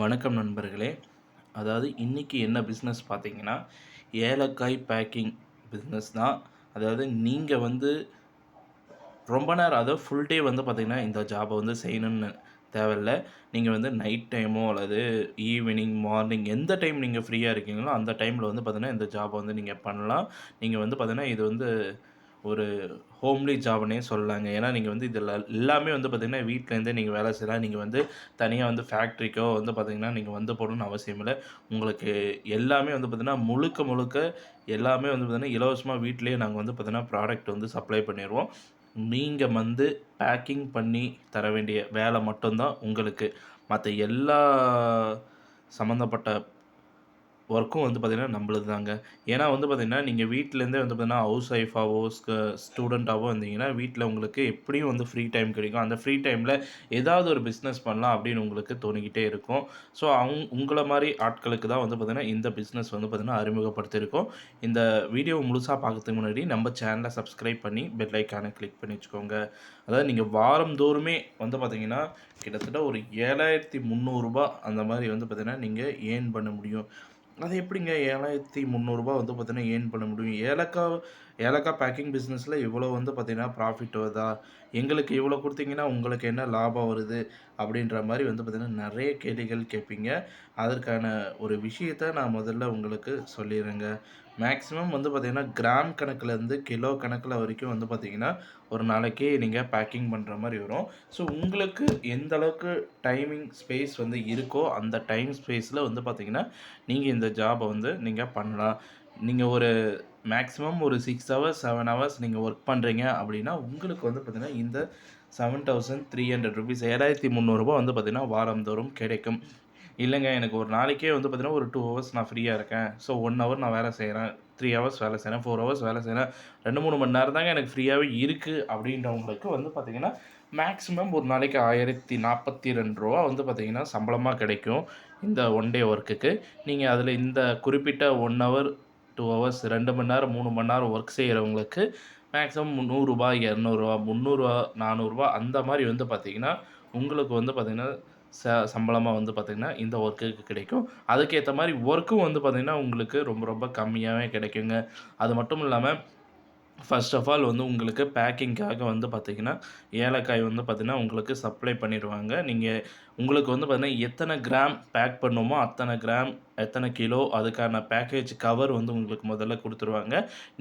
வணக்கம் நண்பர்களே. அதாவது இன்றைக்கி என்ன பிஸ்னஸ் பார்த்தீங்கன்னா ஏலக்காய் பேக்கிங் பிஸ்னஸ் தான். அதாவது நீங்கள் வந்து ரொம்ப நேரம் அதாவது ஃபுல் டே வந்து பார்த்திங்கன்னா இந்த ஜாபை வந்து செய்யணும்னு தேவையில்ல. நீங்கள் வந்து நைட் டைமோ அல்லது ஈவினிங் மார்னிங் எந்த டைம் நீங்கள் ஃப்ரீயாக இருக்கீங்களோ அந்த டைமில் வந்து பார்த்திங்கன்னா இந்த ஜாபை வந்து நீங்கள் பண்ணலாம். நீங்கள் வந்து பார்த்திங்கன்னா இது வந்து ஒரு ஹோம்லி ஜாப்னே சொல்லலாங்க ஏன்னா நீங்கள் வந்து இதில் எல்லாமே வந்து பார்த்திங்கன்னா வீட்டிலேருந்தே நீங்கள் வேலை செய்யலாம் நீங்கள் வந்து தனியாக வந்து ஃபேக்ட்ரிக்கோ வந்து பார்த்திங்கன்னா நீங்கள் வந்து போடணும்னு அவசியம் இல்லை. உங்களுக்கு எல்லாமே வந்து பார்த்திங்கன்னா முழுக்க முழுக்க எல்லாமே வந்து பார்த்திங்கன்னா இலவசமாக வீட்டிலேயே நாங்கள் வந்து பார்த்திங்கன்னா ப்ராடக்ட் வந்து சப்ளை பண்ணிடுவோம் நீங்கள் வந்து பேக்கிங் பண்ணி தர வேண்டிய வேலை மட்டும்தான் உங்களுக்கு. மற்ற எல்லா சம்மந்தப்பட்ட ஒர்க்கும் வந்து பார்த்திங்கன்னா நம்மளது தாங்க. ஏன்னா வந்து பார்த்திங்கன்னா நீங்கள் வீட்டிலேருந்தே வந்து பார்த்திங்கன்னா ஹவுஸ் ஒய்ஃபாவோ ஸ்டூடெண்ட்டாவோ இருந்தீங்கன்னா வீட்டில் உங்களுக்கு எப்படியும் வந்து ஃப்ரீ டைம் கிடைக்கும். அந்த ஃப்ரீ டைமில் ஏதாவது ஒரு பிஸ்னஸ் பண்ணலாம் அப்படின்னு உங்களுக்கு தோணிக்கிட்டே இருக்கும். ஸோ அவங்க உங்களை மாதிரி ஆட்களுக்கு தான் வந்து பார்த்திங்கன்னா இந்த பிஸ்னஸ் வந்து பார்த்திங்கன்னா அறிமுகப்படுத்தியிருக்கோம். இந்த வீடியோ முழுசாக பார்க்கறதுக்கு முன்னாடி நம்ம சேனலை சப்ஸ்கிரைப் பண்ணி பெல் ஐக்கானை கிளிக் பண்ணி வச்சுக்கோங்க. அதாவது நீங்கள் வாரம் தோறுமே வந்து பார்த்திங்கன்னா கிட்டத்தட்ட ஒரு ஏழாயிரத்தி முந்நூறுரூபா அந்த மாதிரி வந்து பார்த்திங்கன்னா நீங்கள் ஏர்ன் பண்ண முடியும். அது எப்படிங்க? ஏழாயிரத்தி முந்நூறுரூபா வந்து பார்த்தீங்கன்னா ஏர்ன் பண்ண முடியும். ஏலக்காய் ஏலக்காய் பேக்கிங் பிஸ்னஸில் இவ்வளோ வந்து பார்த்தீங்கன்னா ப்ராஃபிட் வருதா? எங்களுக்கு இவ்வளோ கொடுத்தீங்கன்னா உங்களுக்கு என்ன லாபம் வருது? அப்படின்ற மாதிரி வந்து பார்த்திங்கன்னா நிறைய கேள்விகள் கேட்பீங்க. அதற்கான ஒரு விஷயத்த நான் முதல்ல உங்களுக்கு சொல்லிடுறேங்க. மேக்ஸிமம் வந்து பார்த்திங்கன்னா கிராம் கணக்கிலேருந்து கிலோ கணக்கில் வரைக்கும் வந்து பார்த்திங்கன்னா ஒரு நாளைக்கு நீங்கள் பேக்கிங் பண்ணுற மாதிரி வரும். ஸோ உங்களுக்கு எந்த அளவுக்கு டைமிங் ஸ்பேஸ் வந்து இருக்கோ அந்த டைம் ஸ்பேஸில் வந்து பார்த்திங்கன்னா நீங்கள் இந்த ஜாபை வந்து நீங்கள் பண்ணலாம். நீங்கள் ஒரு மேக்ஸிமம் ஒரு சிக்ஸ் ஹவர்ஸ் செவன் ஹவர்ஸ் நீங்கள் ஒர்க் பண்ணுறீங்க அப்படின்னா உங்களுக்கு வந்து பார்த்திங்கன்னா இந்த seven thousand three hundred rupees ஏழாயிரத்தி முந்நூறுரூபா வந்து பார்த்திங்கன்னா வாரந்தோறும் கிடைக்கும். இல்லைங்க எனக்கு ஒரு நாளைக்கே வந்து பார்த்தீங்கன்னா ஒரு டூ ஹவர்ஸ் நான் ஃப்ரீயாக இருக்கேன். ஸோ ஒன் ஹவர் நான் வேலை செய்கிறேன் த்ரீ ஹவர்ஸ் வேலை செய்கிறேன் ஃபோர் ஹவர்ஸ் வேலை செய்கிறேன் ரெண்டு மூணு மணி நேரம் தாங்க எனக்கு ஃப்ரீயாகவே இருக்குது அப்படின்றவங்களுக்கு வந்து பார்த்திங்கன்னா மேக்ஸிமம் ஒரு நாளைக்கு ஆயிரத்தி நாற்பத்தி ரெண்டு ரூபா வந்து பார்த்திங்கன்னா சம்பளமாக கிடைக்கும் இந்த ஒன் டே ஒர்க்குக்கு நீங்கள் அதில் இந்த குறிப்பிட்ட ஒன் ஹவர் டூ ஹவர்ஸ் ரெண்டு மணி நேரம் மூணு மணி நேரம் ஒர்க் செய்கிறவங்களுக்கு மேக்ஸிமம் நூறுரூபா இரநூறுவா முந்நூறுரூவா நானூறுரூவா அந்த மாதிரி வந்து பார்த்திங்கன்னா உங்களுக்கு வந்து பார்த்திங்கன்னா ச சம்பளமாக வந்து பார்த்திங்கன்னா இந்த ஒர்க்குக்கு கிடைக்கும். அதுக்கேற்ற மாதிரி ஒர்க்கும் வந்து பார்த்திங்கன்னா உங்களுக்கு ரொம்ப ரொம்ப கம்மியாகவே கிடைக்குங்க. அது மட்டும் இல்லாமல் ஃபர்ஸ்ட் ஆஃப் ஆல் வந்து உங்களுக்கு பேக்கிங்காக வந்து பார்த்திங்கன்னா ஏலக்காய் வந்து பார்த்திங்கன்னா உங்களுக்கு சப்ளை பண்ணிடுவாங்க. நீங்கள் உங்களுக்கு வந்து பார்த்திங்கன்னா எத்தனை கிராம் பேக் பண்ணுமோ அத்தனை கிராம் எத்தனை கிலோ அதுக்கான பேக்கேஜ் கவர் வந்து உங்களுக்கு முதல்ல கொடுத்துருவாங்க.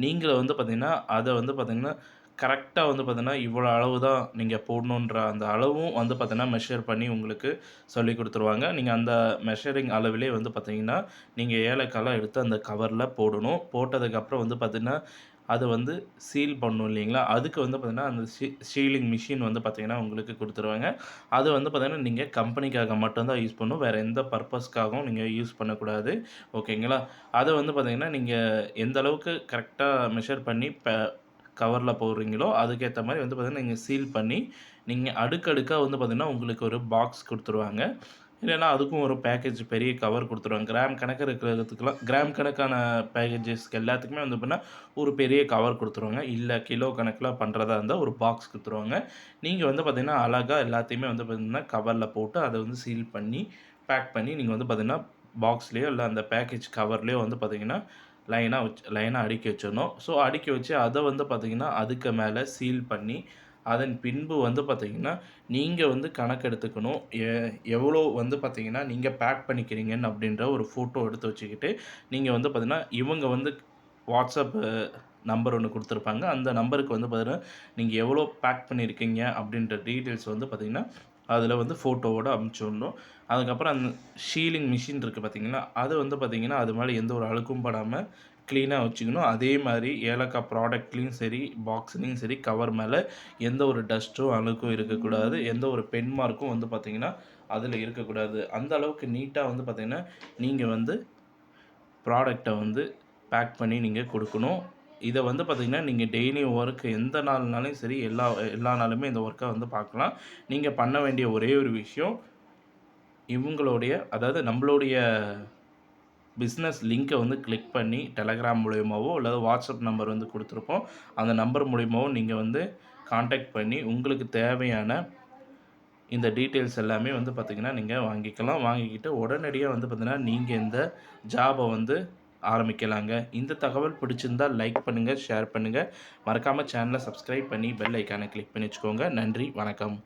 நீங்கள் வந்து பார்த்திங்கன்னா அதை வந்து பார்த்திங்கன்னா கரெக்டாக வந்து பார்த்தீங்கன்னா இவ்வளோ அளவு தான் நீங்கள் போடணுன்ற அந்த அளவும் வந்து பார்த்தீங்கன்னா மெஷர் பண்ணி உங்களுக்கு சொல்லி கொடுத்துருவாங்க. நீங்கள் அந்த மெஷரிங் அளவிலே வந்து பார்த்தீங்கன்னா நீங்கள் ஏலக்காய்லாம் எடுத்து அந்த கவரில் போடணும். போட்டதுக்கப்புறம் வந்து பார்த்தீங்கன்னா அதை வந்து சீல் பண்ணும் இல்லைங்களா? அதுக்கு வந்து பார்த்திங்கன்னா அந்த சீ சீலிங் மிஷின் வந்து பார்த்திங்கன்னா உங்களுக்கு கொடுத்துருவாங்க. அது வந்து பார்த்திங்கன்னா நீங்கள் கம்பெனிக்காக மட்டும்தான் யூஸ் பண்ணணும். வேறு எந்த பர்பஸ்க்காகவும் நீங்கள் யூஸ் பண்ணக்கூடாது. ஓகேங்களா அதை வந்து பார்த்திங்கன்னா நீங்கள் எந்த அளவுக்கு கரெக்டாக மெஷர் பண்ணி ப கவரில் போடுறீங்களோ அதுக்கேற்ற மாதிரி வந்து பார்த்திங்கன்னா நீங்கள் சீல் பண்ணி நீங்கள் அடுக்கடுக்காக வந்து பார்த்திங்கன்னா உங்களுக்கு ஒரு பாக்ஸ் கொடுத்துருவாங்க. இல்லைன்னா அதுக்கும் ஒரு பேக்கேஜ் பெரிய கவர் கொடுத்துருவாங்க. கிராம் கணக்கு இருக்கிறதுக்குலாம் கிராம் கணக்கான பேக்கேஜஸ்க்கு எல்லாத்துக்குமே வந்து பார்த்தீங்கன்னா ஒரு பெரிய கவர் கொடுத்துருவாங்க. இல்லை கிலோ கணக்கில் பண்ணுறதா இருந்தால் ஒரு பாக்ஸ் கொடுத்துருவாங்க. நீங்கள் வந்து பார்த்திங்கன்னா அழகாக எல்லாத்தையுமே வந்து பார்த்திங்கன்னா கவரில் போட்டு அதை வந்து சீல் பண்ணி பேக் பண்ணி நீங்கள் வந்து பார்த்திங்கன்னா பாக்ஸ்லேயோ இல்லை அந்த பேக்கேஜ் கவர்லேயோ வந்து பார்த்திங்கன்னா லைனாக வச்சு லைனாக அடுக்கி வச்சிடணும். ஸோ அடுக்கி வச்சு அதை வந்து பார்த்திங்கன்னா அதுக்கு மேலே சீல் பண்ணி அதன் பின்பு வந்து பார்த்திங்கன்னா நீங்கள் வந்து கணக்கெடுத்துக்கணும் எ எவ்வளோ வந்து பார்த்திங்கன்னா நீங்கள் பேக் பண்ணிக்கிறீங்கன்னு அப்படின்ற ஒரு ஃபோட்டோ எடுத்து வச்சுக்கிட்டு நீங்கள் வந்து பார்த்திங்கன்னா இவங்க வந்து வாட்ஸ்அப் நம்பர் ஒன்று கொடுத்துருப்பாங்க. அந்த நம்பருக்கு வந்து பார்த்திங்கன்னா நீங்கள் எவ்வளோ பேக் பண்ணியிருக்கீங்க அப்படின்ற டீட்டெயில்ஸ் வந்து பார்த்திங்கன்னா அதில் வந்து ஃபோட்டோவோடு அமுச்சு விடணும் அதுக்கப்புறம் அந்த ஷீலிங் மிஷின் இருக்குது பார்த்திங்கன்னா அது வந்து பார்த்திங்கன்னா அது மேலே எந்த ஒரு அழுக்கும் படாமல் க்ளீனாக வச்சுக்கணும். அதே மாதிரி ஏலக்காய் ப்ராடக்ட்லேயும் சரி பாக்ஸ்லேயும் சரி கவர் மேலே எந்த ஒரு டஸ்ட்டும் அழுக்கும் இருக்கக்கூடாது. எந்த ஒரு பென் மார்க்கும் வந்து பார்த்திங்கன்னா அதில் இருக்கக்கூடாது. அந்த அளவுக்கு நீட்டாக வந்து பார்த்திங்கன்னா நீங்கள் வந்து ப்ராடக்டை வந்து பேக் பண்ணி நீங்கள் கொடுக்கணும். இதை வந்து பார்த்திங்கன்னா நீங்கள் டெய்லி ஒர்க் எந்த நாள்னாலும் சரி எல்லா எல்லா நாளுமே இந்த ஒர்க்கை வந்து பார்க்கலாம். நீங்கள் பண்ண வேண்டிய ஒரே ஒரு விஷயம் இவங்களுடைய அதாவது நம்மளுடைய பிஸ்னஸ் லிங்க்கை வந்து கிளிக் பண்ணி டெலகிராம் மூலியமாகவோ அல்லது வாட்ஸ்அப் நம்பர் வந்து கொடுத்துருப்போம். அந்த நம்பர் மூலியமாகவும் நீங்கள் வந்து காண்டாக்ட் பண்ணி உங்களுக்கு தேவையான இந்த டீட்டெயில்ஸ் எல்லாமே வந்து பார்த்திங்கன்னா நீங்கள் வாங்கிக்கலாம். வாங்கிக்கிட்டு உடனடியாக வந்து பார்த்திங்கன்னா நீங்கள் இந்த ஜாபை வந்து ஆரம்பிக்கலாங்க. இந்த தகவல் பிடிச்சிருந்தா லைக் பண்ணுங்கள் ஷேர் பண்ணுங்கள் மறக்காமல் சேனலை சப்ஸ்கிரைப் பண்ணி பெல் ஐக்கானை கிளிக் பண்ணி வச்சுக்கோங்க. நன்றி வணக்கம்.